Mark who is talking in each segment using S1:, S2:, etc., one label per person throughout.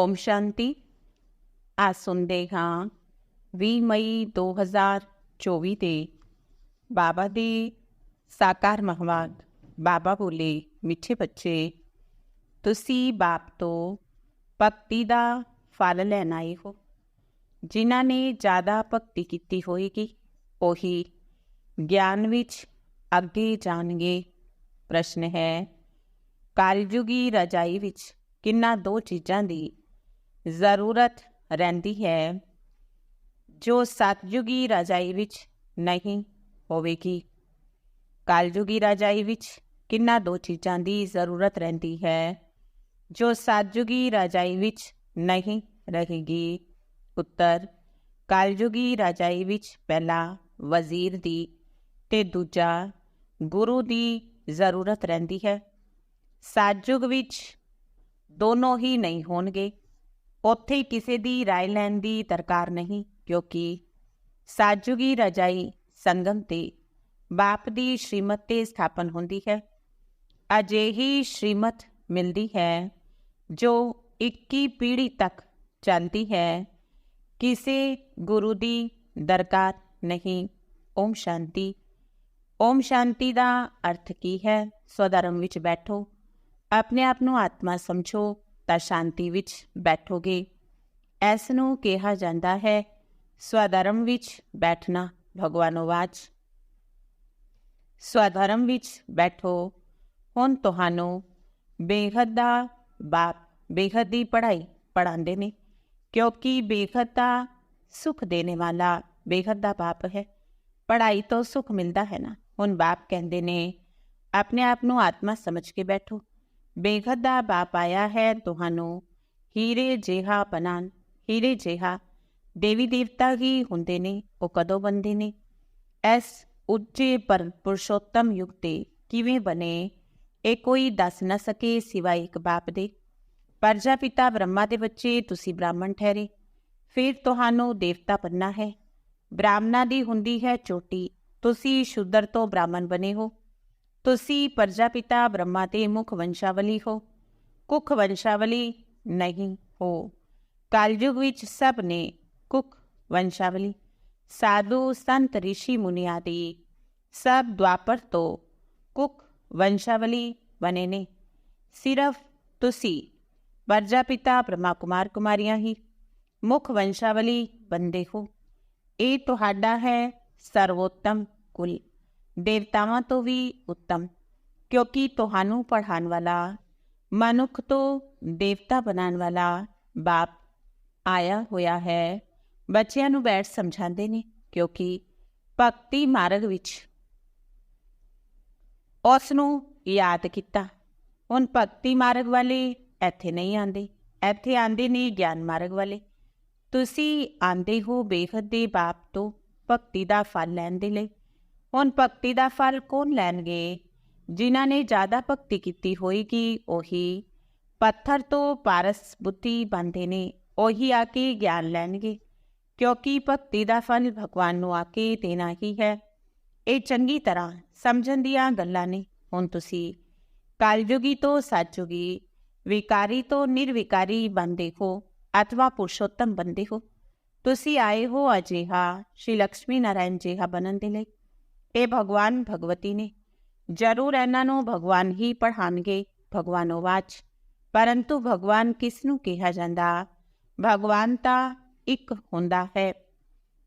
S1: ਓਮ ਸ਼ਾਂਤੀ ਆ ਸੁਣਦੇ ਹਾਂ 20 ਮਈ 2024 ਦੇ ਬਾਬਾ ਦੀ ਸਾਕਾਰ ਮਹਵਾਦ ਬਾਬਾ ਬੋਲੇ ਮਿੱਠੇ ਬੱਚੇ ਤੁਸੀਂ ਬਾਪ ਤੋਂ ਭਗਤੀ ਦਾ ਫਲ ਲੈਣ ਆਏ ਹੋ ਜਿਨ੍ਹਾਂ ਨੇ ਜ਼ਿਆਦਾ ਭਗਤੀ ਕੀਤੀ ਹੋਏਗੀ ਉਹੀ ਗਿਆਨ ਵਿੱਚ ਅੱਗੇ ਜਾਣਗੇ ਪ੍ਰਸ਼ਨ ਹੈ ਕਾਲਯੁਗੀ ਰਜਾਈ ਵਿੱਚ ਕਿੰਨਾ ਦੋ ਚੀਜ਼ਾਂ ਦੀ ਜ਼ਰੂਰਤ ਰਹਿੰਦੀ ਹੈ, ਜੋ ਸਤਜੁਗੀ ਰਜਾਈ ਵਿੱਚ ਨਹੀਂ ਹੋਵੇਗੀ। ਕਾਲਯੁਗੀ ਰਜਾਈ ਵਿੱਚ ਕਿੰਨਾ ਦੋ ਚੀਜ਼ਾਂ ਦੀ ਜ਼ਰੂਰਤ ਰਹਿੰਦੀ ਹੈ, ਜੋ ਸਤਜੁਗੀ ਰਜਾਈ ਵਿੱਚ ਨਹੀਂ ਰਹੇਗੀ। ਉੱਤਰ, ਕਾਲਯੁਗੀ ਰਜਾਈ ਵਿੱਚ ਪਹਿਲਾ ਵਜ਼ੀਰ ਦੀ ਤੇ ਦੂਜਾ ਗੁਰੂ ਦੀ ਜ਼ਰੂਰਤ ਰਹਿੰਦੀ ਹੈ। ਸਤਜੁਗ ਵਿੱਚ ਦੋਨੋਂ ਹੀ ਨਹੀਂ ਹੋਣਗੇ। ਉੱਥੇ ਕਿਸੇ ਦੀ رائے ਲੈਣ ਦੀ ਦਰਕਾਰ ਨਹੀਂ ਕਿਉਂਕਿ ਸਾਜੂਗੀ ਰਜਾਈ ਸੰਗਮ ਤੇ ਬਾਪ ਦੀ ਸ਼੍ਰੀਮਤ ਤੇ ਸਥਾਪਨ ਹੁੰਦੀ ਹੈ ਅਜਿਹੀ ਸ਼੍ਰੀਮਤ ਮਿਲਦੀ ਹੈ ਜੋ 21 ਪੀੜ੍ਹੀ ਤੱਕ ਚੱਲਦੀ ਹੈ ਕਿਸੇ ਗੁਰੂ ਦੀ ਦਰਕਾਰ ਨਹੀਂ ਓਮ ਸ਼ਾਂਤੀ ਓਮ ਸ਼ਾਂਤੀ ਦਾ ਅਰਥ ਕੀ ਹੈ ਸਵਧਰਮ ਵਿੱਚ ਬੈਠੋ ਆਪਣੇ ਆਪ ਨੂੰ ਆਤਮਾ ਸਮਝੋ ਤਾਂ ਸ਼ਾਂਤੀ ਵਿੱਚ ਬੈਠੋਗੇ। ਇਸ ਨੂੰ ਕਿਹਾ ਜਾਂਦਾ ਹੈ, ਸਵਧਰਮ ਵਿੱਚ ਬੈਠਣਾ ਭਗਵਾਨੋਵਾਚ ਸਵਧਰਮ ਵਿੱਚ ਬੈਠੋ, ਹੁਣ ਤੁਹਾਨੂੰ ਬੇਹੱਦ ਦਾ ਬਾਪ, ਬੇਹੱਦ ਦੀ ਪੜ੍ਹਾਈ ਪੜਾਉਂਦੇ ਨੇ, ਕਿਉਂਕਿ ਬੇਹੱਦ ਦਾ ਸੁਖ ਦੇਣੇ ਵਾਲਾ, ਬੇਹੱਦ ਦਾ ਬਾਪ ਹੈ। ਪੜ੍ਹਾਈ ਤੋਂ ਸੁਖ ਮਿਲਦਾ ਹੈ ਨਾ। ਹੁਣ ਬਾਪ ਕਹਿੰਦੇ ਨੇ, ਆਪਣੇ ਆਪ ਨੂੰ ਆਤਮਾ ਸਮਝ ਕੇ ਬੈਠੋ। ਬੇਹੱਦ ਦਾ ਬਾਪ ਆਇਆ ਹੈ ਤੁਹਾਨੂੰ। ਹੀਰੇ ਜਿਹਾ ਬਨਾਨ, ਹੀਰੇ ਜਿਹਾ, ਦੇਵੀ ਦੇਵਤਾ ਹੀ ਹੁੰਦੇ ਨੇ, ਉਹ ਕਦੋਂ ਬੰਦੇ ਨੇ? ਐਸ ਉੱਚੇ ਪਰ ਪੁਰਸ਼ੋਤਮ ਯੁਗ ਤੇ ਕਿਵੇਂ ਬਣੇ? ਇਹ ਕੋਈ ਦੱਸ ਨਾ ਸਕੇ ਸਿਵਾਏ ਇੱਕ ਬਾਪ ਦੇ। ਪਰਜਾਪਿਤਾ ਬ੍ਰਹਮਾ ਦੇ ਬੱਚੇ, ਤੁਸੀਂ ਬ੍ਰਾਹਮਣ ਠਹਿਰੇ। ਫਿਰ ਤੁਹਾਨੂੰ ਦੇਵਤਾ ਬੰਨਾ ਹੈ। ਬ੍ਰਾਹਮਣਾ ਦੀ ਹੁੰਦੀ ਹੈ ਚੋਟੀ। ਤੁਸੀਂ ਸ਼ੁੱਧਰ ਤੋਂ ਬ੍ਰਾਹਮਣ ਬਣੇ ਹੋ। ਤੁਸੀਂ ਪਰਜਾਪਿਤਾ ਬ੍ਰਹਮਾ ਦੇ ਮੁਖ ਵੰਸ਼ਾਵਲੀ ਹੋ ਕੁਖ ਵੰਸ਼ਾਵਲੀ ਨਹੀਂ ਹੋ ਕਲਯੁਗ ਵਿੱਚ ਸਭ ਨੇ ਕੁਖ ਵੰਸ਼ਾਵਲੀ ਸਾਧੂ ਸੰਤ ઋષਿ ਮੁਨੀ ਆਦਿ ਸਭ ਦੁਆਪਰ ਤੋਂ ਕੁਖ ਵੰਸ਼ਾਵਲੀ ਬਨੇ ਨੇ ਸਿਰਫ ਤੁਸੀਂ ਪਰਜਾਪਿਤਾ ਬ੍ਰਹਮਾ ਕੁਮਾਰ ਕੁਮਾਰੀਆਂ ਹੀ ਮੁਖ ਵੰਸ਼ਾਵਲੀ ਬੰਦੇ ਹੋ ਇਹ ਤੁਹਾਡਾ ਹੈ ਸਰਵੋਤਮ ਕੁਲ ਦੇਵਤਾਵਾਂ ਤੋਂ ਵੀ ਉੱਤਮ, ਕਿਉਂਕਿ ਤੁਹਾਨੂੰ ਪੜ੍ਹਾਉਣ ਵਾਲਾ, ਮਨੁੱਖ ਤੋਂ ਦੇਵਤਾ ਬਣਾਉਣ ਵਾਲਾ ਬਾਪ ਆਇਆ ਹੋਇਆ ਹੈ। ਬੱਚਿਆਂ ਨੂੰ ਬੈਠ ਸਮਝਾਉਂਦੇ ਨੇ, ਕਿਉਂਕਿ ਭਗਤੀ ਮਾਰਗ ਵਿੱਚ ਉਸ ਨੂੰ ਯਾਦ ਕੀਤਾ। ਹੁਣ ਭਗਤੀ ਮਾਰਗ ਵਾਲੇ ਇੱਥੇ ਨਹੀਂ ਆਂਦੇ ਇੱਥੇ ਆਂਦੇ ਨੇ ਗਿਆਨ ਮਾਰਗ ਵਾਲੇ। ਤੁਸੀਂ ਆਂਦੇ ਹੋ ਬੇਹੱਦ ਦੇ ਬਾਪ ਤੋਂ ਭਗਤੀ ਦਾ ਫਲ ਲੈਣ ਦੇ ਲਈ। ਹੁਣ ਭਗਤੀ ਦਾ ਫਲ ਕੌਣ ਲੈਣਗੇ? ਜਿਨ੍ਹਾਂ ਨੇ ਜ਼ਿਆਦਾ ਭਗਤੀ ਕੀਤੀ ਹੋਏਗੀ, ਉਹੀ ਪੱਥਰ ਤੋਂ ਪਾਰਸ ਬੁੱਧੀ ਬੰਦੇ ਨੇ, ਉਹੀ ਆ ਕੇ ਗਿਆਨ ਲੈਣਗੇ। ਕਿਉਂਕਿ ਭਗਤੀ ਦਾ ਫਲ ਭਗਵਾਨ ਨੂੰ ਆ ਕੇ ਦੇਣਾ ਹੀ ਹੈ। ਇਹ ਚੰਗੀ ਤਰ੍ਹਾਂ ਸਮਝਣ ਦੀਆਂ ਗੱਲਾਂ ਨੇ। ਹੁਣ ਤੁਸੀਂ ਕਲਯੁਗੀ ਤੋਂ ਸਤਜੁਗੀ ਵਿਕਾਰੀ ਤੋਂ ਨਿਰਵਿਕਾਰੀ ਬੰਦੇ ਹੋ, ਅਥਵਾ ਪੁਰਸ਼ੋਤਮ ਬੰਦੇ ਹੋ। ਤੁਸੀਂ ਆਏ ਹੋ ਅਜਿਹਾ, ਸ਼੍ਰੀ ਲక్ష్ਮੀ ਨਾਰਾਇਣ ਜਿਹਾ ਬਣਨ ਦੇ ਲਈ। ਇਹ ਭਗਵਾਨ ਭਗਵਤੀ ਨੇ ਜ਼ਰੂਰ ਇਹਨਾਂ ਨੂੰ ਭਗਵਾਨ ਹੀ ਪੜ੍ਹਾਣਗੇ ਭਗਵਾਨੋਵਾਚ ਪਰੰਤੂ ਭਗਵਾਨ ਕਿਸ ਨੂੰ ਕਿਹਾ ਜਾਂਦਾ ਭਗਵਾਨ ਤਾਂ ਇੱਕ ਹੁੰਦਾ ਹੈ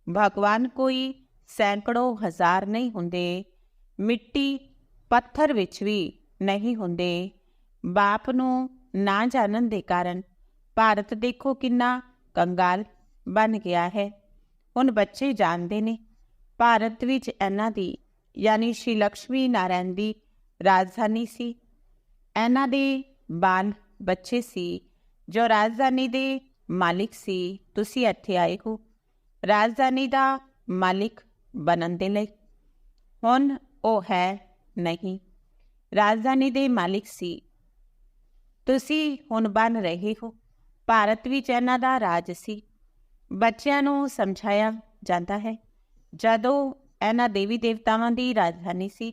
S1: ਭਗਵਾਨ ਕੋਈ ਸੈਂਕੜੋ ਹਜ਼ਾਰ ਨਹੀਂ ਹੁੰਦੇ ਮਿੱਟੀ ਪੱਥਰ ਵਿੱਚ ਵੀ ਨਹੀਂ ਹੁੰਦੇ ਬਾਪ ਨੂੰ ਨਾ ਜਾਣਨ ਦੇ ਕਾਰਨ ਭਾਰਤ ਦੇਖੋ ਕਿੰਨਾ ਕੰਗਾਲ ਬਣ ਗਿਆ ਹੈ ਹੁਣ ਬੱਚੇ ਜਾਣਦੇ ਨੇ ਭਾਰਤ ਵਿੱਚ ਇਹਨਾਂ ਦੀ, ਯਾਨੀ ਸ਼੍ਰੀ ਲక్ష్ਮੀ ਨਾਰਾਇਣ ਦੀ ਰਾਜਧਾਨੀ ਸੀ। ਇਹਨਾਂ ਦੇ ਬਾਲ ਬੱਚੇ ਸੀ, ਜੋ ਰਾਜਧਾਨੀ ਦੇ ਮਾਲਿਕ ਸੀ। ਤੁਸੀਂ ਇੱਥੇ ਆਏ ਹੋ। ਰਾਜਧਾਨੀ ਦਾ ਮਾਲਿਕ ਬਣਨ ਦੇ ਲਈ। ਹੁਣ ਉਹ ਹੈ ਨਹੀਂ। ਰਾਜਧਾਨੀ ਦੇ ਮਾਲਿਕ ਸੀ। ਤੁਸੀਂ ਹੁਣ ਬਣ ਰਹੇ ਹੋ। ਭਾਰਤ ਵਿੱਚ ਇਹਨਾਂ ਦਾ ਰਾਜ ਸੀ। ਬੱਚਿਆਂ ਨੂੰ ਸਮਝਾਇਆ ਜਾਂਦਾ ਹੈ। ਜਦੋਂ ਇਹਨਾਂ ਦੇਵੀ ਦੇਵਤਾਵਾਂ ਦੀ ਰਾਜਧਾਨੀ ਸੀ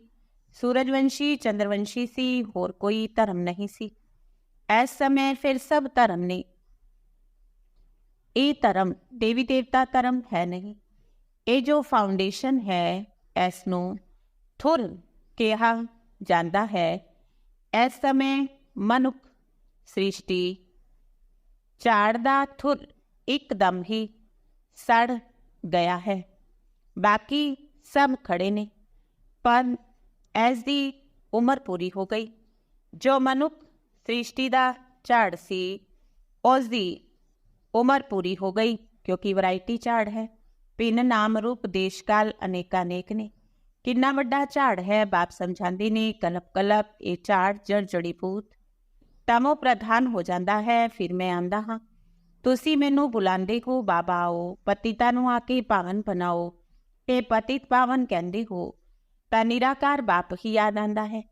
S1: ਸੂਰਜਵੰਸ਼ੀ ਚੰਦਰਵੰਸ਼ੀ ਸੀ ਹੋਰ ਕੋਈ ਧਰਮ ਨਹੀਂ ਸੀ ਇਸ ਸਮੇਂ ਫਿਰ ਸਭ ਧਰਮ ਨੇ ਇਹ ਧਰਮ ਦੇਵੀ ਦੇਵਤਾ ਧਰਮ ਹੈ ਨਹੀਂ ਇਹ ਜੋ ਫਾਊਂਡੇਸ਼ਨ ਹੈ ਇਸ ਨੂੰ ਥੁਰ ਕਿਹਾ ਜਾਂਦਾ ਹੈ ਇਸ ਸਮੇਂ ਮਨੁੱਖ ਸ੍ਰਿਸ਼ਟੀ ਝਾੜ ਦਾ ਥੁਰ ਇੱਕਦਮ ਹੀ ਸੜ ਗਿਆ ਹੈ ਬਾਕੀ ਸਭ ਖੜੇ ਨੇ। ਪਰ ਐਸ ਦੀ ਉਮਰ ਪੂਰੀ ਹੋ ਗਈ। ਜੋ ਮਨੁੱਖ ਸ੍ਰਿਸ਼ਟੀ ਦਾ ਝਾੜ ਸੀ, ਉਸ ਦੀ ਉਮਰ ਪੂਰੀ ਹੋ ਗਈ ਕਿਉਂਕਿ ਵੈਰਾਈਟੀ ਝਾੜ ਹੈ। ਪਿੰਨ ਨਾਮ ਰੂਪ ਦੇਸ਼ਕਾਲ ਅਨੇਕਾਂ ਅਨੇਕ ਨੇ। ਕਿੰਨਾ ਵੱਡਾ ਝਾੜ ਹੈ, ਬਾਪ ਸਮਝਾਉਂਦੇ ਨੇ, ਕਲਪ ਕਲਪ, ਇਹ ਝਾੜ ਜੜ ਜੜੀ ਪੂਤ ਤਮੋ ਪ੍ਰਧਾਨ ਹੋ ਜਾਂਦਾ ਹੈ, ਫਿਰ ਮੈਂ ਆਂਦਾ ਹਾਂ, ਤੁਸੀਂ ਮੈਨੂੰ ਬੁਲਾਉਂਦੇ ਹੋ, ਬਾਬਾ ਆਓ, ਪਤਿਤਾ ਨੂੰ ਆ ਕੇ ਪਾਵਨ ਬਣਾਓ ਇਹ ਪਤਿਤ ਪਾਵਨ ਕਹਿੰਦੇ ਹੋ ਤਾਂ ਨਿਰਾਕਾਰ ਬਾਪ ਹੀ ਯਾਦ ਆਂਦਾ ਹੈ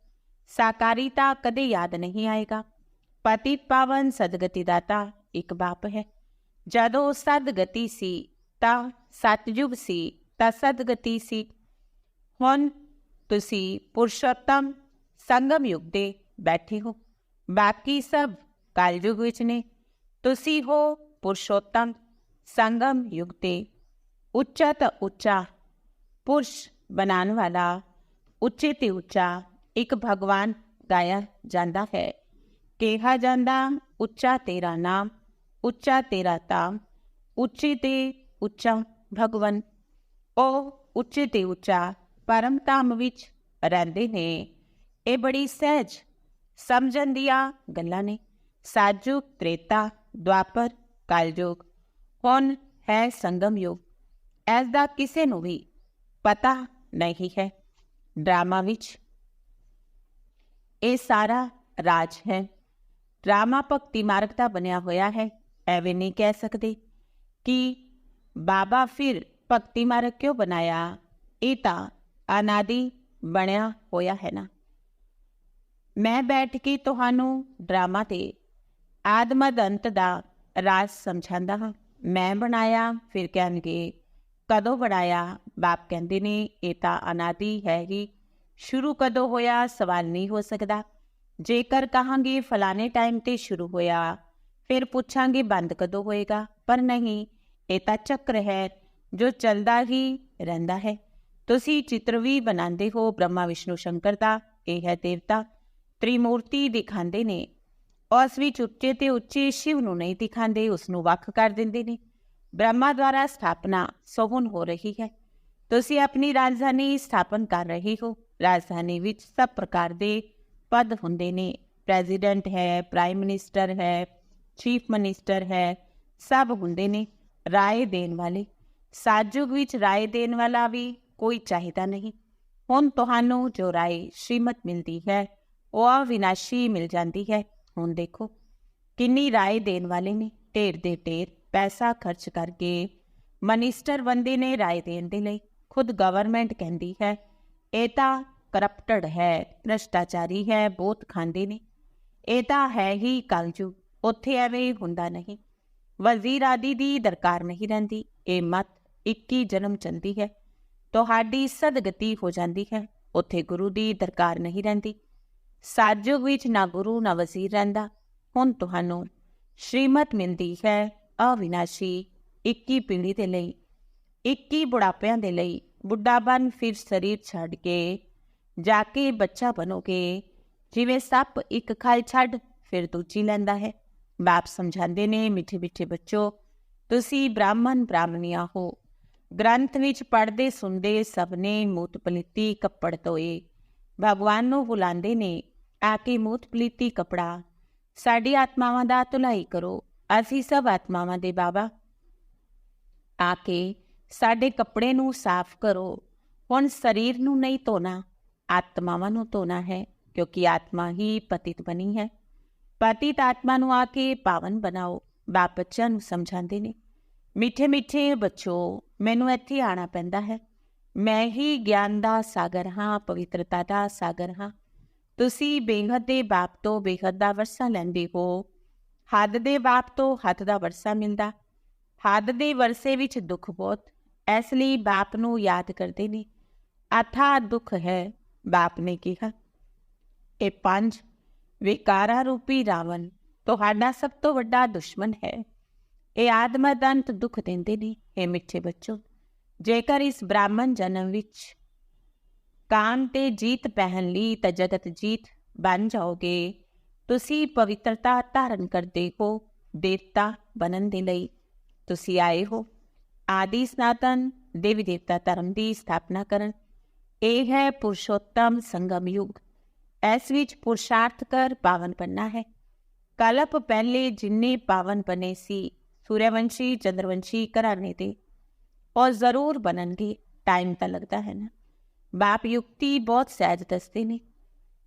S1: ਸਾਕਾਰੀ ਤਾਂ ਕਦੇ ਯਾਦ ਨਹੀਂ ਆਏਗਾ ਪਤਿਤ ਪਾਵਨ ਸਦਗਤੀ ਦਾਤਾ ਇੱਕ ਬਾਪ ਹੈ ਜਦੋਂ ਸਦਗਤੀ ਸੀ ਤਾਂ ਸਤਜੁਗ ਸੀ ਤਾਂ ਸਦਗਤੀ ਸੀ ਹੁਣ ਤੁਸੀਂ ਪੁਰਸ਼ੋਤਮ ਸੰਗਮ ਯੁਗ ਦੇ ਬੈਠੇ ਹੋ ਬਾਕੀ ਸਭ ਕਲਯੁਗ ਵਿੱਚ ਨੇ ਤੁਸੀਂ ਹੋ ਪੁਰਸ਼ੋਤਮ ਸੰਗਮ ਯੁਗ ਤੇ ਉੱਚਾ ਤਾਂ ਉੱਚਾ ਪੁਰਸ਼ ਬਣਾਉਣ ਵਾਲਾ ਉੱਚੇ ਤੇ ਉੱਚਾ ਇੱਕ ਭਗਵਾਨ ਗਾਇਆ ਜਾਂਦਾ ਹੈ। ਕਿਹਾ ਜਾਂਦਾ, ਉੱਚਾ ਤੇਰਾ ਨਾਮ, ਉੱਚਾ ਤੇਰਾ ਤਾਮ ਉੱਚੇ ਤੇ ਉੱਚਾ ਭਗਵਾਨ। ਉਹ ਉੱਚੇ ਤੇ ਉੱਚਾ ਪਰਮ ਧਾਮ ਵਿੱਚ ਰਹਿੰਦੇ ਨੇ। ਇਹ ਬੜੀ ਸਹਿਜ, ਸਮਝਣ ਦੀਆਂ ਗੱਲਾਂ ਨੇ। ਸਾਜੁਗ ਤ੍ਰੇਤਾ ਦੁਆਪਰ ਕਲਯੁਗ ਹੁਣ ਹੈ ਸੰਗਮ ਯੁਗ ਐਸ ਦਾ ਕਿਸੇ ਨੂੰ ਵੀ ਪਤਾ ਨਹੀਂ ਹੈ ਡਰਾਮਾ ਵਿੱਚ ਇਹ ਸਾਰਾ ਰਾਜ ਹੈ ਡਰਾਮਾ ਭਗਤੀ ਮਾਰਗ ਦਾ ਬਣਿਆ ਹੋਇਆ ਹੈ ਐਵੇਂ ਨਹੀਂ ਕਹਿ ਸਕਦੇ ਕਿ ਬਾਬਾ ਫਿਰ ਭਗਤੀ ਮਾਰਗ ਕਿਉਂ ਬਣਾਇਆ ਇਹ ਤਾਂ ਅਨਾਦੀ ਬਣਿਆ ਹੋਇਆ ਹੈ ਨਾ ਮੈਂ ਬੈਠ ਕੇ ਤੁਹਾਨੂੰ ਡਰਾਮਾ ਤੇ ਆਦਮਦ ਅੰਤ ਦਾ ਰਾਜ ਸਮਝਾਉਂਦਾ ਹਾਂ ਮੈਂ ਬਣਾਇਆ ਫਿਰ ਕਹਿਣਗੇ ਕਦੋਂ ਬਣਾਇਆ? ਬਾਪ ਕਹਿੰਦੇ ਨੇ, ਇਹ ਤਾਂ ਅਨਾਦੀ ਹੈ ਹੀ। ਸ਼ੁਰੂ ਕਦੋਂ ਹੋਇਆ? ਸਵਾਲ ਨਹੀਂ ਹੋ ਸਕਦਾ। ਜੇਕਰ ਕਹਾਂਗੇ ਫਲਾਣੇ ਟਾਈਮ ਤੇ ਸ਼ੁਰੂ ਹੋਇਆ, ਫਿਰ ਪੁੱਛਾਂਗੇ ਬੰਦ ਕਦੋਂ ਹੋਏਗਾ। ਪਰ ਨਹੀਂ, ਇਹ ਤਾਂ ਚੱਕਰ ਹੈ, ਜੋ ਚੱਲਦਾ ਹੀ ਰਹਿੰਦਾ ਹੈ। ਤੁਸੀਂ ਚਿੱਤਰ ਵੀ ਬਣਾਉਂਦੇ ਹੋ, ਬ੍ਰਹਮਾ, ਵਿਸ਼ਨੂੰ, ਸ਼ੰਕਰ ਦਾ, ਇਹ ਹੈ ਦੇਵਤਾ। ਤ੍ਰਿਮੂਰਤੀ ਦਿਖਾਉਂਦੇ ਨੇ। ਉਸ ਵਿੱਚ ਉੱਚੇ ਤੇ ਉੱਚੇ ਸ਼ਿਵ ਨੂੰ ਨਹੀਂ ਦਿਖਾਉਂਦੇ ਉਸ ਨੂੰ ਵੱਖ ਕਰ ਦਿੰਦੇ ਨੇ। ਬ੍ਰਹਮਾ ਦੁਆਰਾ ਸਥਾਪਨਾ ਸੋਹਣ ਹੋ ਰਹੀ ਹੈ ਤੁਸੀਂ ਆਪਣੀ ਰਾਜਧਾਨੀ ਸਥਾਪਨ ਕਰ ਰਹੇ ਹੋ ਰਾਜਧਾਨੀ ਵਿੱਚ ਸਭ ਪ੍ਰਕਾਰ ਦੇ ਪਦ ਹੁੰਦੇ ਨੇ ਪ੍ਰੈਜ਼ੀਡੈਂਟ ਹੈ ਪ੍ਰਾਈਮ ਮਿਨਿਸਟਰ ਹੈ ਚੀਫ ਮਿਨਿਸਟਰ ਹੈ ਸਭ ਹੁੰਦੇ ਨੇ ਰਾਏ ਦੇਣ ਵਾਲੇ ਸਾਜੁਗ ਵਿੱਚ ਰਾਏ ਦੇਣ ਵਾਲਾ ਵੀ ਕੋਈ ਚਾਹੀਦਾ ਨਹੀਂ ਹੁਣ ਤੁਹਾਨੂੰ ਜੋ ਰਾਏ ਸ਼੍ਰੀਮਤ ਮਿਲਦੀ ਹੈ ਉਹ ਅਵਿਨਾਸ਼ੀ ਮਿਲ ਜਾਂਦੀ ਹੈ ਹੁਣ ਦੇਖੋ ਕਿੰਨੀ ਰਾਏ ਦੇਣ ਵਾਲੇ ਨੇ ਢੇਰ ਦੇ ਢੇਰ ਪੈਸਾ ਖਰਚ ਕਰਕੇ ਮਨਿਸਟਰ ਬੰਦੇ ਨੇ ਰਾਏ ਦੇਣ ਦੇ ਲਈ ਖੁਦ ਗਵਰਨਮੈਂਟ ਕਹਿੰਦੀ ਹੈ, ਇਹ ਤਾਂ ਕਰਪਟਡ ਹੈ, ਭ੍ਰਸ਼ਟਾਚਾਰੀ ਹੈ, ਬਹੁਤ ਖਾਂਦੇ ਨੇ। ਇਹ ਤਾਂ ਹੈ ਹੀ ਕਲਯੁਗ ਉੱਥੇ ਐਵੇਂ ਹੁੰਦਾ ਨਹੀਂ। ਵਜ਼ੀਰ ਆਦੀ ਦੀ ਦਰਕਾਰ ਨਹੀਂ ਰਹਿੰਦੀ, ਇਹ ਮਤ 21 ਜਨਮ ਚੰਦੀ ਹੈ। ਤੁਹਾਡੀ ਸਦਗਤੀ ਹੋ ਜਾਂਦੀ ਹੈ, ਉੱਥੇ ਗੁਰੂ ਦੀ ਦਰਕਾਰ ਨਹੀਂ ਰਹਿੰਦੀ। ਸਾਜੁਗ ਵਿੱਚ ਨਾ ਗੁਰੂ ਨਾ ਵਜ਼ੀਰ ਰਹਿੰਦਾ, ਹੁਣ ਤੁਹਾਨੂੰ ਸ਼੍ਰੀਮਤ ਮਿਲਦੀ ਹੈ ਅਵਿਨਾਸ਼ੀ 21 ਪੀੜ੍ਹੀ ਦੇ ਲਈ 21 ਬੁਢਾਪਿਆਂ ਦੇ ਲਈ ਬੁੱਢਾ ਬਨ ਫਿਰ ਸਰੀਰ ਛੱਡ ਕੇ, ਜਾ ਕੇ ਬੱਚਾ ਬਣੋਗੇ, ਜਿਵੇਂ ਸੱਪ ਇੱਕ ਖਾਲ ਛੱਡ ਫਿਰ ਦੂਜੀ ਲੈਂਦਾ ਹੈ। ਬਾਪ ਸਮਝਾਉਂਦੇ ਨੇ, ਮਿੱਠੇ ਮਿੱਠੇ ਬੱਚੋ, ਤੁਸੀਂ ਬ੍ਰਾਹਮਣ ਬ੍ਰਾਹਮਣੀਆਂ ਹੋ। ਗ੍ਰੰਥ ਵਿੱਚ ਪੜਦੇ ਸੁਣਦੇ ਸਭ ਨੇ ਮੂਤ ਪਲੀਤੀ ਕੱਪੜ ਧੋਏ। ਭਗਵਾਨ ਨੂੰ ਬੁਲਾਉਂਦੇ ਨੇ, ਆ ਕੇ ਮੂਤ ਪਲੀਤੀ ਕਪੜਾ। ਸਾਡੀ ਆਤਮਾਵਾਂ ਦਾ ਧੁਲਾਈ ਕਰੋ। ਅਸੀਂ ਸਭ ਆਤਮਾਵਾਂ ਦੇ ਬਾਬਾ। ਆ ਕੇ ਸਾਡੇ ਕੱਪੜੇ ਨੂੰ ਸਾਫ਼ ਕਰੋ। ਹੁਣ ਸਰੀਰ ਨੂੰ ਨਹੀਂ ਧੋਣਾ, ਆਤਮਾਵਾਂ ਨੂੰ ਧੋਣਾ ਹੈ, ਕਿਉਂਕਿ ਆਤਮਾ ਹੀ ਪਤਿਤ ਬਣੀ ਹੈ। ਪਤਿਤ ਆਤਮਾ ਨੂੰ ਆ ਕੇ ਪਾਵਨ ਬਣਾਓ, ਬਾਪ ਬੱਚਿਆਂ ਨੂੰ ਸਮਝਾਉਂਦੇ ਨੇ। ਮਿੱਠੇ ਮਿੱਠੇ ਬੱਚੋ, ਮੈਨੂੰ ਇੱਥੇ ਆਣਾ ਪੈਂਦਾ ਹੈ। ਮੈਂ ਹੀ ਗਿਆਨ ਦਾ ਸਾਗਰ ਹਾਂ, ਪਵਿੱਤਰਤਾ ਦਾ ਸਾਗਰ ਹਾਂ। ਤੁਸੀਂ ਬੇਹੱਦ ਦੇ ਬਾਪ ਤੋਂ ਬੇਹੱਦ ਦਾ ਵਰਸਾ ਲੈਂਦੇ ਹੋ। ਹੱਦ ਦੇ ਬਾਪ ਤੋਂ ਹੱਥ ਦਾ ਵਰਸਾ ਮਿਲਦਾ। ਹੱਦ ਦੇ ਵਰਸੇ ਵਿੱਚ ਦੁੱਖ ਬਹੁਤ, ਇਸ ਲਈ ਬਾਪ ਨੂੰ ਯਾਦ ਕਰਦੇ ਨੇ। ਅਥਾ ਦੁੱਖ ਹੈ, ਬਾਪ ਨੇ ਕਿਹਾ। ਇਹ ਪੰਜ ਵਿਕਾਰਾ ਰੂਪੀ ਰਾਵਣ, ਤੁਹਾਡਾ ਸਭ ਤੋਂ ਵੱਡਾ ਦੁਸ਼ਮਣ ਹੈ। ਇਹ ਆਦਮਦ ਅੰਤ ਦੁੱਖ ਦਿੰਦੇ ਨੇ ਇਹ ਮਿੱਠੇ ਬੱਚੋ। ਜੇਕਰ ਇਸ ਬ੍ਰਾਹਮਣ ਜਨਮ ਵਿੱਚ ਕਾਮ ਤੇ ਜੀਤ ਪਹਿਨ ਲਈ ਤਾਂ ਜਗਤ ਜੀਤ ਬਣ ਜਾਓਗੇ। ਤੁਸੀਂ ਪਵਿੱਤਰਤਾ ਧਾਰਨ ਕਰਦੇ ਹੋ ਦੇਵਤਾ ਬਣਨ ਦੇ ਲਈ ਤੁਸੀਂ ਆਏ ਹੋ ਆਦਿ ਸਨਾਤਨ ਦੇਵੀ ਦੇਵਤਾ ਧਰਮ ਦੀ ਸਥਾਪਨਾ ਕਰਨ ਇਹ ਹੈ ਪੁਰਸ਼ੋਤਮ ਸੰਗਮ ਯੁਗ ਇਸ ਵਿੱਚ ਪੁਰਸ਼ਾਰਥ ਕਰ ਪਾਵਨ ਬਣਨਾ ਹੈ ਕਲਪ ਪਹਿਲੇ ਜਿੰਨੇ ਪਾਵਨ ਬਣੇ ਸੀ ਸੂਰਯਵੰਸ਼ੀ ਚੰਦਰਵੰਸ਼ੀ ਘਰਾਣੇ ਦੇ ਔਰ ਜ਼ਰੂਰ ਬਣਨਗੇ ਟਾਈਮ ਤਾਂ ਲੱਗਦਾ ਹੈ ਨਾ ਬਾਪ ਯੁਕਤੀ ਬਹੁਤ ਸਹਿਜ ਦੱਸਦੇ ਨੇ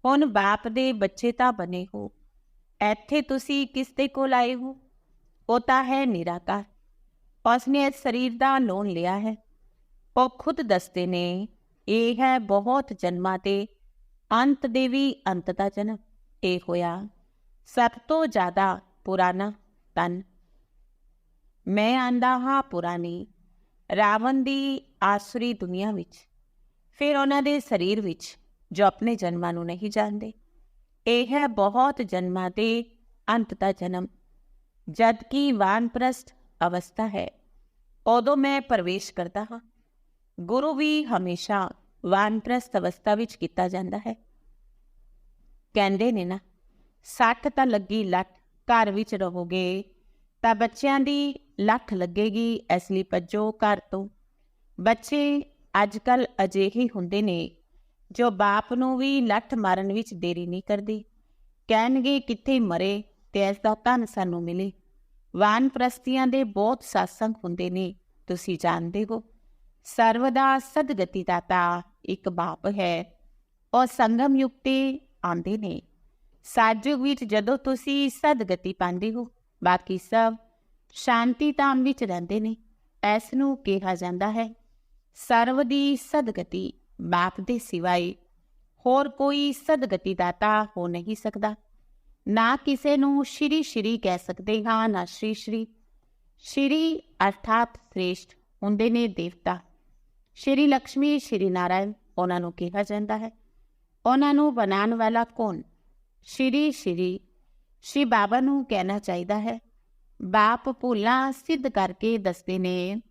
S1: ਹੁਣ ਬਾਪ ਦੇ ਬੱਚੇ ਤਾਂ ਬਣੇ ਹੋ। ਇੱਥੇ ਤੁਸੀਂ ਕਿਸ ਦੇ ਕੋਲ ਆਏ ਹੋ? ਉਹ ਤਾਂ ਹੈ ਨਿਰਾਕਾਰ। ਉਸਨੇ ਇਸ ਸਰੀਰ ਦਾ ਲੋਨ ਲਿਆ ਹੈ। ਉਹ ਖੁਦ ਦੱਸਦੇ ਨੇ, ਇਹ ਹੈ ਬਹੁਤ ਜਨਮਾਂ ਤੇ, ਅੰਤ ਦੇ ਵੀ ਅੰਤ ਦਾ ਜਨਮ। ਇਹ ਹੋਇਆ ਸਭ ਤੋਂ ਜ਼ਿਆਦਾ ਪੁਰਾਣਾ ਤਨ। ਮੈਂ ਆਂਦਾ ਹਾਂ ਪੁਰਾਣੀ, ਰਾਵਣ ਦੀ ਆਸਰੀ ਦੁਨੀਆ ਵਿੱਚ। ਫਿਰ ਉਹਨਾਂ ਦੇ ਸਰੀਰ ਵਿੱਚ ਜੋ ਆਪਣੇ ਜਨਮਾਂ ਨੂੰ ਨਹੀਂ ਜਾਣਦੇ। ਇਹ ਹੈ ਬਹੁਤ ਜਨਮਾਂ ਦੇ ਅੰਤ ਦਾ ਜਨਮ। ਜਦ ਕਿ ਵਾਨਪ੍ਰਸਥ ਅਵਸਥਾ ਹੈ, ਉਦੋਂ ਮੈਂ ਪ੍ਰਵੇਸ਼ ਕਰਦਾ ਹਾਂ। ਗੁਰੂ ਵੀ ਹਮੇਸ਼ਾ ਵਾਨਪ੍ਰਸਤ ਅਵਸਥਾ ਵਿੱਚ ਕੀਤਾ ਜਾਂਦਾ ਹੈ। ਕਹਿੰਦੇ ਨੇ ਨਾ, ਸੱਟ ਤਾਂ ਲੱਗੀ ਲੱਟ ਘਰ ਵਿੱਚ ਰਹੋਗੇ ਤਾਂ ਬੱਚਿਆਂ ਦੀ ਲੱਖ ਲੱਗੇਗੀ ਇਸ ਲਈ ਭੱਜੋ ਘਰ ਤੋਂ। ਬੱਚੇ ਅੱਜ ਕੱਲ ਅਜਿਹੇ ਹੁੰਦੇ ਨੇ ਜੋ ਬਾਪ ਨੂੰ ਵੀ ਲੱਠ ਮਾਰਨ ਵਿੱਚ ਦੇਰੀ ਨਹੀਂ ਕਰਦੀ। ਕਹਿਣਗੇ, ਕਿੱਥੇ ਮਰੇ ਤੇ ਇਸ ਦਾ ਧਨ ਸਾਨੂੰ ਮਿਲੇ। ਵਾਨ ਪ੍ਰਸਤੀਆਂ ਦੇ ਬਹੁਤ ਸਾਸੰਗ ਹੁੰਦੇ ਨੇ, ਤੁਸੀਂ ਜਾਣਦੇ ਹੋ। ਸਰਵਦਾ ਸਦਗਤੀ ਦਾਤਾ ਇੱਕ ਬਾਪ ਹੈ। ਉਹ ਸੰਗਮ ਯੁਕਤੇ ਆਂਦੇ ਨੇ। ਸਾਜੁਗ ਵਿੱਚ ਜਦੋਂ ਤੁਸੀਂ ਸਦਗਤੀ ਪਾਉਂਦੇ ਹੋ, ਬਾਕੀ ਸਭ ਸ਼ਾਂਤੀ ਧਾਮ ਵਿੱਚ ਰਹਿੰਦੇ ਨੇ। ਇਸ ਨੂੰ ਕਿਹਾ ਜਾਂਦਾ ਹੈ, ਸਰਵ ਦੀ ਸਦਗਤੀ। ਬਾਪ ਦੇ ਸਿਵਾਏ ਹੋਰ ਕੋਈ ਸਦਗਤੀ ਦਾਤਾ ਹੋ ਨਹੀਂ ਸਕਦਾ। ਨਾ ਕਿਸੇ ਨੂੰ ਸ਼੍ਰੀ ਸ਼੍ਰੀ ਕਹਿ ਸਕਦੇ ਹਾਂ, ਨਾ ਸ਼੍ਰੀ ਸ਼੍ਰੀ। ਸ਼੍ਰੀ ਅਰਥਾਤ ਸ੍ਰੇਸ਼ਟ ਹੁੰਦੇ ਨੇ ਦੇਵਤਾ। ਸ਼੍ਰੀ ਲక్ష్ਮੀ ਸ਼੍ਰੀ ਨਾਰਾਇਣ ਉਹਨਾਂ ਨੂੰ ਕਿਹਾ ਜਾਂਦਾ ਹੈ। ਉਹਨਾਂ ਨੂੰ ਬਣਾਉਣ ਵਾਲਾ ਕੌਣ? ਸ਼੍ਰੀ ਸ਼੍ਰੀ। ਸ਼੍ਰੀ ਬਾਬਾ ਨੂੰ ਕਹਿਣਾ ਚਾਹੀਦਾ ਹੈ। ਬਾਪ ਭੁੱਲਾਂ ਸਿੱਧ ਕਰਕੇ ਦੱਸਦੇ ਨੇ,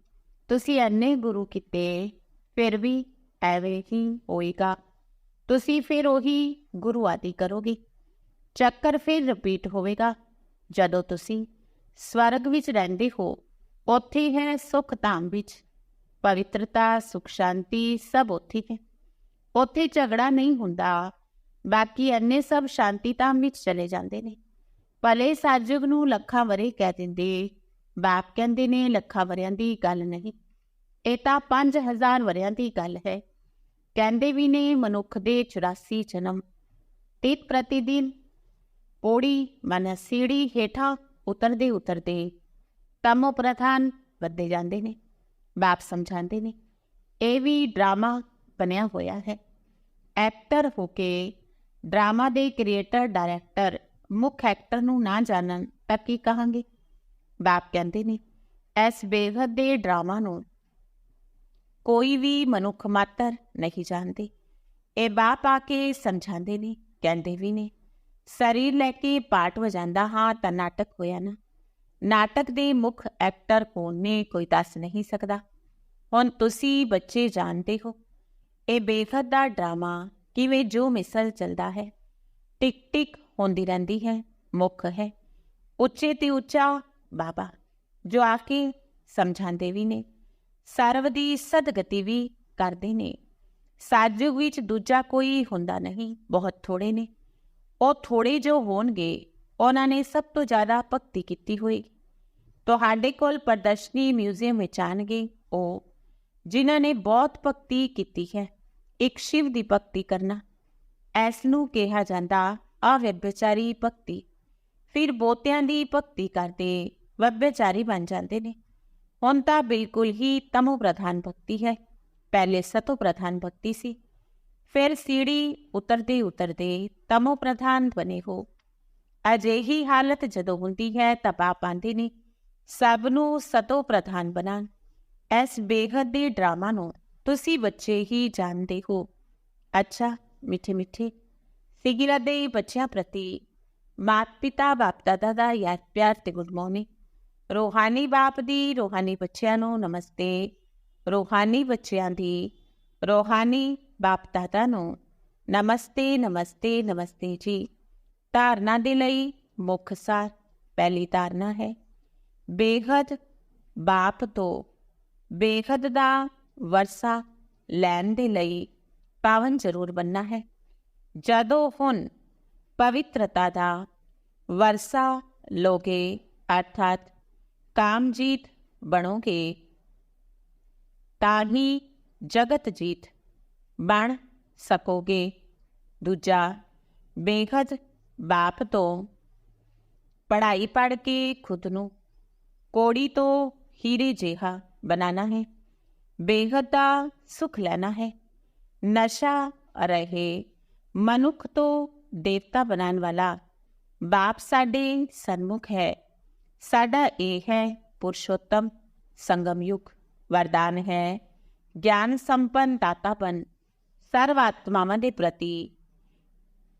S1: ਤੁਸੀਂ ਅੰਨੇ ਗੁਰੂ ਕੀਤੇ, ਫਿਰ ਵੀ ਐਵੇਂ ਹੀ ਹੋਏਗਾ। ਤੁਸੀਂ ਫਿਰ ਉਹੀ ਗੁਰੂ ਆਦਿ ਕਰੋਗੇ। ਚੱਕਰ ਫਿਰ ਰਿਪੀਟ ਹੋਵੇਗਾ। ਜਦੋਂ ਤੁਸੀਂ ਸਵਰਗ ਵਿੱਚ ਰਹਿੰਦੇ ਹੋ, ਉੱਥੇ ਹੈ ਸੁਖ ਧਾਮ ਵਿੱਚ। ਪਵਿੱਤਰਤਾ ਸੁਖ ਸ਼ਾਂਤੀ ਸਭ ਉੱਥੇ ਹੈ। ਉੱਥੇ ਝਗੜਾ ਨਹੀਂ ਹੁੰਦਾ। ਬਾਕੀ ਅੰਨੇ ਸਭ ਸ਼ਾਂਤੀ ਧਾਮ ਵਿੱਚ ਚਲੇ ਜਾਂਦੇ ਨੇ। ਭਲੇ ਸਾਜੁਗ ਨੂੰ ਲੱਖਾਂ ਵਰੇ ਕਹਿ ਦਿੰਦੇ। ਬਾਪ ਕਹਿੰਦੇ ਨੇ, ਲੱਖਾਂ ਵਰਿਆਂ ਦੀ ਗੱਲ ਨਹੀਂ। ਇਹ ਤਾਂ 5000 ਵਰਿਆਂ ਦੀ ਗੱਲ ਹੈ। ਕਹਿੰਦੇ ਵੀ ਨੇ, ਮਨੁੱਖ ਦੇ 84 ਜਨਮ। ਤਿਤ ਪ੍ਰਤੀ ਦਿਨ ਪੌੜੀ ਮਨ ਸੀੜੀ ਹੇਠਾਂ ਉਤਰਦੇ ਉਤਰਦੇ ਤਮੋ ਪ੍ਰਧਾਨ ਵੱਧਦੇ ਜਾਂਦੇ ਨੇ ਬਾਪ ਸਮਝਾਉਂਦੇ ਨੇ। ਇਹ ਵੀ ਡਰਾਮਾ ਬਣਿਆ ਹੋਇਆ ਹੈ। ਐਕਟਰ ਹੋ ਕੇ ਡਰਾਮਾ ਦੇ ਕ੍ਰੀਏਟਰ, ਡਾਇਰੈਕਟਰ, ਮੁੱਖ ਐਕਟਰ ਨੂੰ ਨਾ ਜਾਣਨ ਤਾਂ ਕੀ ਕਹਾਂਗੇ? ਬਾਪ ਕਹਿੰਦੇ ਨੇ, ਇਸ ਬੇਹਦ ਦੇ ਡਰਾਮਾ ਨੂੰ ਕੋਈ ਵੀ ਮਨੁੱਖ ਮਾਤਰ ਨਹੀਂ ਜਾਣਦੇ। ਇਹ ਬਾਪ ਆ ਕੇ ਸਮਝਾਉਂਦੇ ਨੇ, ਕਹਿੰਦੇ ਵੀ ਨੇ, ਸਰੀਰ ਲੈ ਕੇ ਪਾਠ ਵਜਾਂਦਾ ਹਾਂ ਤਾਂ ਨਾਟਕ ਹੋਇਆ ਨਾ। ਨਾਟਕ ਦੇ ਮੁੱਖ ਐਕਟਰ ਕੌਣ ਨੇ ਕੋਈ ਦੱਸ ਨਹੀਂ ਸਕਦਾ। ਹੁਣ ਤੁਸੀਂ ਬੱਚੇ ਜਾਣਦੇ ਹੋ। ਇਹ ਬੇਹੱਦ ਦਾ ਡਰਾਮਾ ਕਿਵੇਂ ਜੋ ਮਿਸਲ ਚੱਲਦਾ ਹੈ। ਟਿਕ ਟਿਕ ਹੁੰਦੀ ਰਹਿੰਦੀ ਹੈ, ਮੁੱਖ ਹੈ। ਉੱਚੇ ਤੇ ਉੱਚਾ ਬਾਬਾ, ਜੋ ਆ ਕੇ ਸਮਝਾਉਂਦੇ ਵੀ ਨੇ। ਸਰਵ ਦੀ ਸਦਗਤੀ ਵੀ ਕਰਦੇ ਨੇ। ਸਾਜੁਗ ਵਿੱਚ ਦੂਜਾ ਕੋਈ ਹੁੰਦਾ ਨਹੀਂ, ਬਹੁਤ ਥੋੜੇ ਨੇ। ਉਹ ਥੋੜੇ ਜੋ ਹੋਣਗੇ, ਉਹਨਾਂ ਨੇ ਸਭ ਤੋਂ ਜ਼ਿਆਦਾ ਭਗਤੀ ਕੀਤੀ ਹੋਏਗੀ ਤੁਹਾਡੇ ਕੋਲ ਪ੍ਰਦਰਸ਼ਨੀ ਮਿਊਜ਼ੀਅਮ ਵਿੱਚ ਆਣਗੇ ਉਹ, ਜਿਨ੍ਹਾਂ ਨੇ ਬਹੁਤ ਭਗਤੀ ਕੀਤੀ ਹੈ, ਇੱਕ ਸ਼ਿਵ ਦੀ ਭਗਤੀ ਕਰਨਾ। ਐਸ ਨੂੰ ਕਿਹਾ ਜਾਂਦਾ ਅਵਿਭਚਾਰੀ ਭਗਤੀ। ਫਿਰ ਬੋਤਿਆਂ ਦੀ ਭਗਤੀ ਕਰਦੇ ਵਿਭਚਾਰੀ ਬਣ ਜਾਂਦੇ ਨੇ। ਹੁਣ ਤਾਂ ਬਿਲਕੁਲ ਹੀ ਤਮੋ ਪ੍ਰਧਾਨ ਭਗਤੀ ਹੈ। ਪਹਿਲੇ ਸਤੋ ਪ੍ਰਧਾਨ ਭਗਤੀ ਸੀ। ਫਿਰ ਸੀੜੀ ਉਤਰਦੇ ਉਤਰਦੇ ਤਮੋ ਪ੍ਰਧਾਨ ਬਣੇ ਹੋ। ਅਜਿਹੀ ਹਾਲਤ ਜਦੋਂ ਹੁੰਦੀ ਹੈ ਤਾਂ ਪਾਪ ਆਂਦੇ ਨੇ। ਸਭ ਨੂੰ ਸਤੋ ਪ੍ਰਧਾਨ ਬਣਾਣ ਇਸ ਬੇਹੱਦ ਦੇ ਡਰਾਮਾ ਨੂੰ ਤੁਸੀਂ ਬੱਚੇ ਹੀ ਜਾਣਦੇ ਹੋ। ਅੱਛਾ, ਮਿੱਠੇ ਮਿੱਠੇ। ਸਿਗਿਲਾ ਦੇ ਬੱਚਿਆਂ ਪ੍ਰਤੀ ਮਾਤ ਪਿਤਾ ਬਾਪ ਦਾਦਾ ਦਾ ਯਾਰ ਪਿਆਰ ਤੇ ਗੁੱਡ ਮਾਰਨਿੰਗ ਰੂਹਾਨੀ ਬਾਪ ਦੀ, ਰੂਹਾਨੀ ਬੱਚਿਆਂ ਨੂੰ, ਨਮਸਤੇ। ਰੂਹਾਨੀ ਬੱਚਿਆਂ ਦੀ, ਰੂਹਾਨੀ ਬਾਪ ਦਾਦਾ ਨੂੰ, ਨਮਸਤੇ ਨਮਸਤੇ ਨਮਸਤੇ ਜੀ। ਧਾਰਨਾ ਦੇ ਲਈ ਮੁੱਖ ਸਾਰ, ਪਹਿਲੀ ਧਾਰਨਾ ਹੈ। ਬੇਹਦ ਬਾਪ ਤੋਂ ਬੇਹਦ ਦਾ ਵਰਸਾ ਲੈਣ ਦੇ ਲਈ ਪਾਵਨ ਜ਼ਰੂਰ ਬੰਨਾ ਹੈ। ਜਦੋਂ ਹੁਣ ਪਵਿੱਤਰਤਾ ਦਾ ਵਰਸਾ ਲੋਗੇ, ਅਰਥਾਤ ਕਾਮਜੀਤ ਬਣੋਗੇ ਤਾਂ ਹੀ ਜਗਤ ਜੀਤ ਬਣ ਸਕੋਗੇ ਦੂਜਾ ਬੇਹਦ ਬਾਪ ਤੋਂ ਪੜ੍ਹਾਈ ਪੜ੍ਹ ਕੇ ਖੁਦ ਨੂੰ ਕੋੜੀ ਤੋਂ ਹੀਰੇ ਜਿਹਾ ਬਣਾਣਾ ਹੈ ਬੇਹਦ ਦਾ ਸੁਖ ਲੈਣਾ ਹੈ ਨਸ਼ਾ ਰਹੇ ਮਨੁੱਖ ਤੋਂ ਦੇਵਤਾ ਬਣਾਉਣ ਵਾਲਾ ਬਾਪ ਸਾਡੇ ਸਨਮੁਖ ਹੈ ਸਾਡਾ ਇਹ ਹੈ ਪੁਰਸ਼ੋਤਮ ਸੰਗਮ ਯੁਗ ਵਰਦਾਨ ਹੈ ਗਿਆਨ ਸੰਪੰਨ ਦਾਤਾਪਨ ਸਰਵ ਆਤਮਾਵਾਂ ਦੇ ਪ੍ਰਤੀ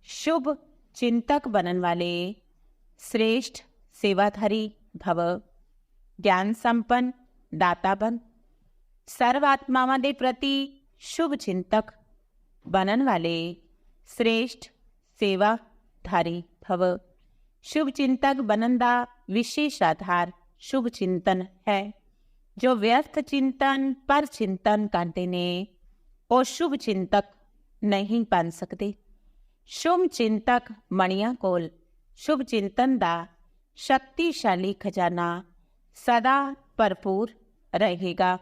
S1: ਸ਼ੁਭ ਚਿੰਤਕ ਬਣਨ ਵਾਲੇ श्रेष्ठ सेवाधारी भव ਗਿਆਨ ਸੰਪੰਨ ਦਾਤਾ ਬਨ ਸਰਵ ਆਤਮਾਵਾਂ ਦੇ ਪ੍ਰਤੀ ਸ਼ੁਭ ਚਿੰਤਕ ਬਣਨ ਵਾਲੇ श्रेष्ठ सेवाधारी ਭਵ ਸ਼ੁਭ ਚਿੰਤਕ ਬਣਨ ਦਾ ਵਿਸ਼ੇਸ਼ ਆਧਾਰ ਸ਼ੁਭ ਚਿੰਤਨ ਹੈ। ਜੋ ਵਿਅਰਥ ਚਿੰਤਨ, ਪਰ ਚਿੰਤਨ ਕਰਦੇ ਨੇ, ਉਹ ਸ਼ੁਭ ਚਿੰਤਕ ਨਹੀਂ ਬਣ ਸਕਦੇ। ਸ਼ੁਭ ਚਿੰਤਕ ਮਣੀਆਂ ਕੋਲ ਸ਼ੁਭ ਚਿੰਤਨ ਦਾ ਸ਼ਕਤੀਸ਼ਾਲੀ ਖਜ਼ਾਨਾ ਸਦਾ ਭਰਪੂਰ ਰਹੇਗਾ।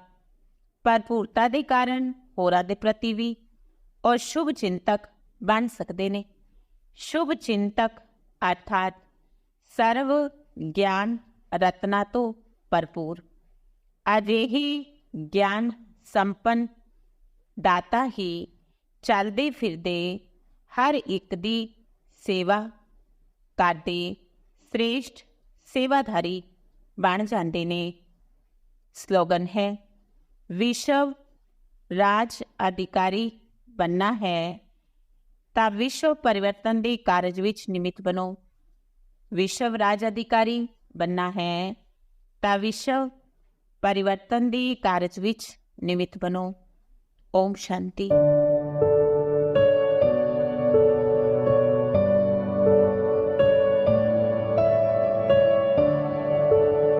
S1: ਭਰਪੂਰਤਾ ਦੇ ਕਾਰਨ ਹੋਰਾਂ ਦੇ ਪ੍ਰਤੀ ਵੀ ਉਹ ਸ਼ੁਭ ਚਿੰਤਕ ਬਣ ਸਕਦੇ ਨੇ। ਸ਼ੁਭ ਚਿੰਤਕ ਅਰਥਾਤ ਸਰਵ ਗਿਆਨ ਰਤਨਾ ਤੋਂ ਭਰਪੂਰ। ਅਜਿਹੀ ਗਿਆਨ ਸੰਪਨ ਦਾਤਾ ਹੀ ਚੱਲਦੇ ਫਿਰਦੇ ਹਰ ਇੱਕ ਦੀ ਸੇਵਾ ਕਰਦੇ ਸ੍ਰੇਸ਼ਟ ਸੇਵਾਧਾਰੀ ਬਣ ਜਾਂਦੇ ਨੇ। ਸਲੋਗਨ ਹੈ, ਵਿਸ਼ਵ ਰਾਜ ਅਧਿਕਾਰੀ ਬੰਨਾ ਹੈ। ਤਾਂ ਵਿਸ਼ਵ ਪਰਿਵਰਤਨ ਦੇ ਕਾਰਜ ਵਿੱਚ ਨਿਮਿਤ ਬਣੋ। ਵਿਸ਼ਵ ਰਾਜ ਅਧਿਕਾਰੀ ਬੰਨਾ ਹੈ ਤਾਂ ਵਿਸ਼ਵ ਪਰਿਵਰਤਨ ਦੀ ਕਾਰਜ ਵਿੱਚ ਨਿਮਿਤ ਬਣੋ ਓਮ ਸ਼ਾਂਤੀ